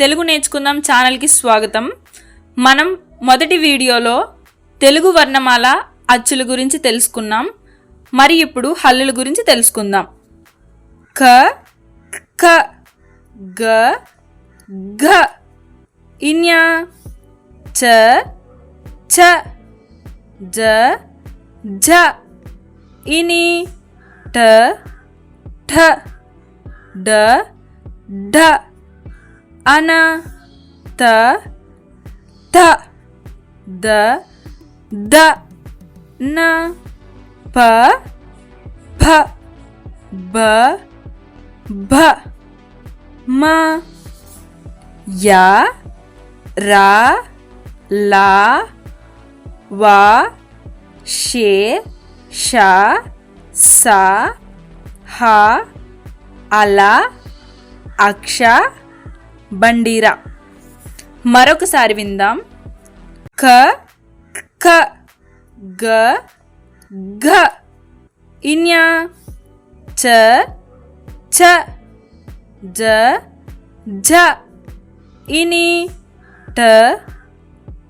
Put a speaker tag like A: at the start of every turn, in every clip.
A: తెలుగు నేర్చుకుందాం ఛానల్కి స్వాగతం. మనం మొదటి వీడియోలో తెలుగు వర్ణమాల అచ్చుల గురించి తెలుసుకున్నాం. మరి ఇప్పుడు హల్లుల గురించి తెలుసుకుందాం. క ఖ గ ఘ ఇన్యా చ ఛ జ ఝ ఇని ట ఠ డ ఢ. అన త థ ద ద న ప ఫ బ భ మ యా రా లా వా షే షా సా హ అలా అక్ష బండీరా. మరొకసారి విందాం. క ఖ గ ఘ ఇన్యా చ ఛ జ ఝ ఇని ట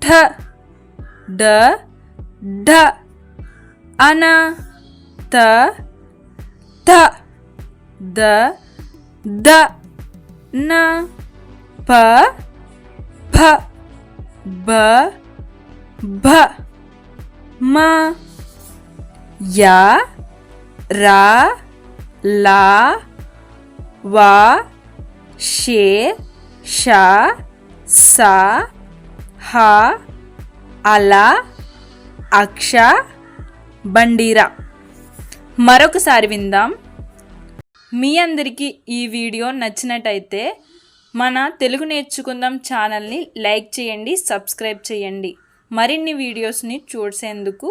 A: ఠ డ ఢ. అన త థ ద ద న. ప ఫ బ భ మ యా రా లా వా షే షా సా హ అలా అక్ష బండీరా. మరొకసారి విందాం. మీ అందరికీ ఈ వీడియో నచ్చినట్టయితే మన తెలుగు నేర్చుకుందాం ఛానల్ని లైక్ చేయండి సబ్స్క్రైబ్ చేయండి. మరిన్ని వీడియోస్ని చూసేందుకు